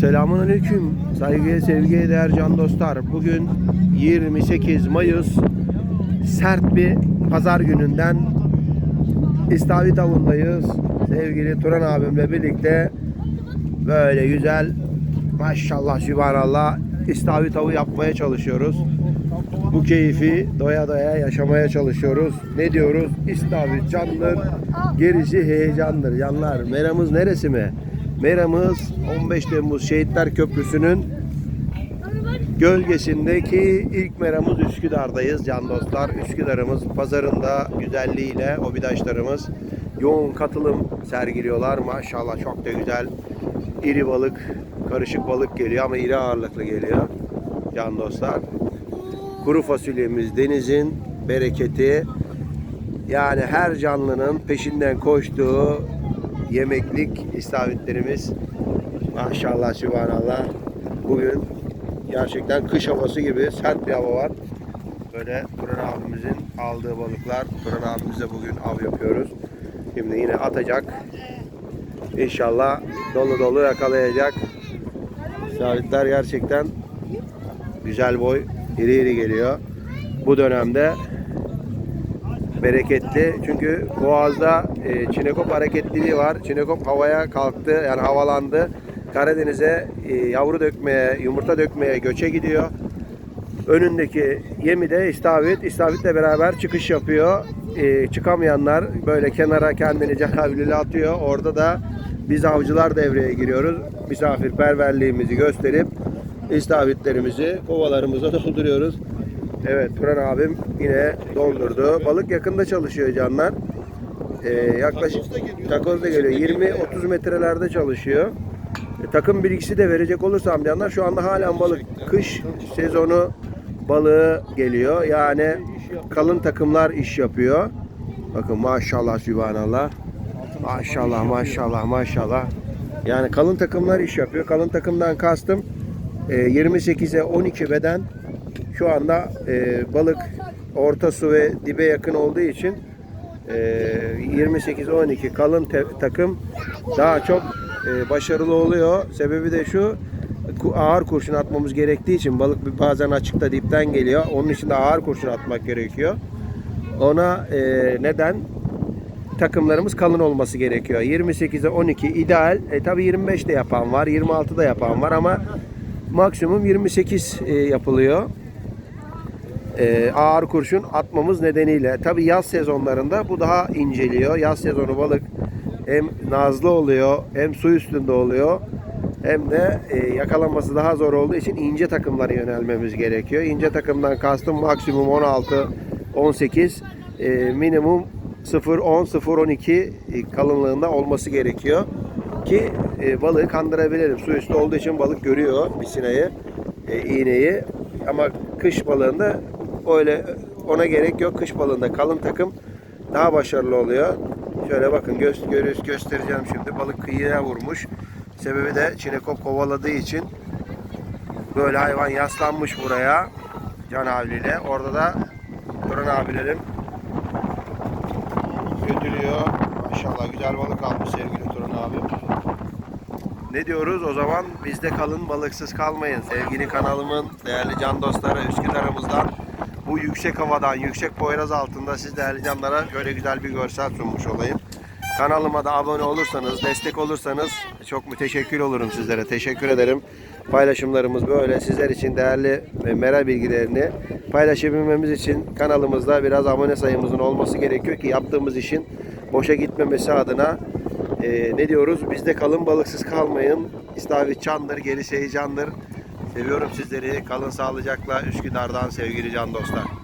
Selamun Aleyküm. Saygıya sevgiye değer can dostlar. Bugün 28 Mayıs sert bir pazar gününden İstavrit avındayız. Sevgili Turan abimle birlikte böyle güzel maşallah sübhanallah İstavrit avı yapmaya çalışıyoruz. Bu keyfi doya doya yaşamaya çalışıyoruz. Ne diyoruz? İstavrit candır, gerisi heyecandır. Yanlar, meramız neresi mi? Meramız 15 Temmuz Şehitler Köprüsü'nün gölgesindeki ilk meramız Üsküdar'dayız can dostlar. Üsküdar'ımız pazarında güzelliğiyle obidaşlarımız yoğun katılım sergiliyorlar. Maşallah çok da güzel iri balık, karışık balık geliyor ama iri ağırlıklı geliyor can dostlar. Kuru fasulyemiz denizin bereketi. Yani her canlının peşinden koştuğu yemeklik istavritlerimiz. Maşallah sübhanallah. Bugün gerçekten kış havası gibi sert bir hava var. Böyle Turan abimizin aldığı balıklar. Turan abimizle bugün av yapıyoruz. Şimdi yine atacak. İnşallah dolu dolu yakalayacak. İstavritler gerçekten güzel boy, iri iri geliyor. Bu dönemde bereketli. Çünkü Boğaz'da e, Çinekop hareketliliği var. Çinekop havaya kalktı, yani havalandı. Karadeniz'e e, yavru dökmeye, yumurta dökmeye göçe gidiyor. Önündeki yemi de istavrit. İstavritle beraber çıkış yapıyor. E, çıkamayanlar böyle kenara kendini canavlili atıyor. Orada da biz avcılar devreye giriyoruz. Misafirperverliğimizi gösterip istavritlerimizi kovalarımıza dolduruyoruz. Evet Turan abim yine doldurdu. Balık yakında çalışıyor canlar. Ee, yaklaşık takoz da geliyor. 20-30 metrelerde çalışıyor. E, takım bilgisi de verecek olursam canlar şu anda halen balık kış sezonu balığı geliyor. Yani kalın takımlar iş yapıyor. Bakın maşallah sübhanallah. Maşallah maşallah maşallah. Yani kalın takımlar iş yapıyor. Kalın takımdan kastım e, 28'e 12 beden şu anda e, balık orta su ve dibe yakın olduğu için e, 28-12 kalın takım daha çok e, başarılı oluyor. Sebebi de şu ağır kurşun atmamız gerektiği için balık bazen açıkta dipten geliyor. Onun için de ağır kurşun atmak gerekiyor. Ona e, neden? takımlarımız kalın olması gerekiyor. 28'e 12 ideal. E tabi 25 de yapan var, 26 da yapan var ama maksimum 28 e, yapılıyor. E, ağır kurşun atmamız nedeniyle. Tabi yaz sezonlarında bu daha inceliyor. Yaz sezonu balık hem nazlı oluyor, hem su üstünde oluyor. Hem de e, yakalanması daha zor olduğu için ince takımlara yönelmemiz gerekiyor. İnce takımdan kastım maksimum 16, 18, e, minimum 0.10, 0.12 e, kalınlığında olması gerekiyor ki balığı kandırabilelim. Su üstü olduğu için balık görüyor misinayı, iğneyi. Ama kış balığında öyle ona gerek yok. Kış balığında kalın takım daha başarılı oluyor. Şöyle bakın gö görüyoruz, göstereceğim şimdi. Balık kıyıya vurmuş. Sebebi de çinekop kovaladığı için böyle hayvan yaslanmış buraya can avliyle. Orada da Turan abilerim götürüyor. Maşallah güzel balık almış sevgili Turan abi. Ne diyoruz o zaman bizde kalın balıksız kalmayın. Sevgili kanalımın değerli can dostları Üsküdar'ımızdan bu yüksek havadan yüksek Poyraz altında siz değerli canlara böyle güzel bir görsel sunmuş olayım. Kanalıma da abone olursanız, destek olursanız çok müteşekkir olurum sizlere. Teşekkür ederim. Paylaşımlarımız böyle. Sizler için değerli ve meral bilgilerini paylaşabilmemiz için kanalımızda biraz abone sayımızın olması gerekiyor ki yaptığımız işin boşa gitmemesi adına e, ne diyoruz? Bizde kalın balıksız kalmayın. İstavrit candır, gerisi heyecandır. Seviyorum sizleri. Kalın sağlıcakla Üsküdar'dan sevgili can dostlar.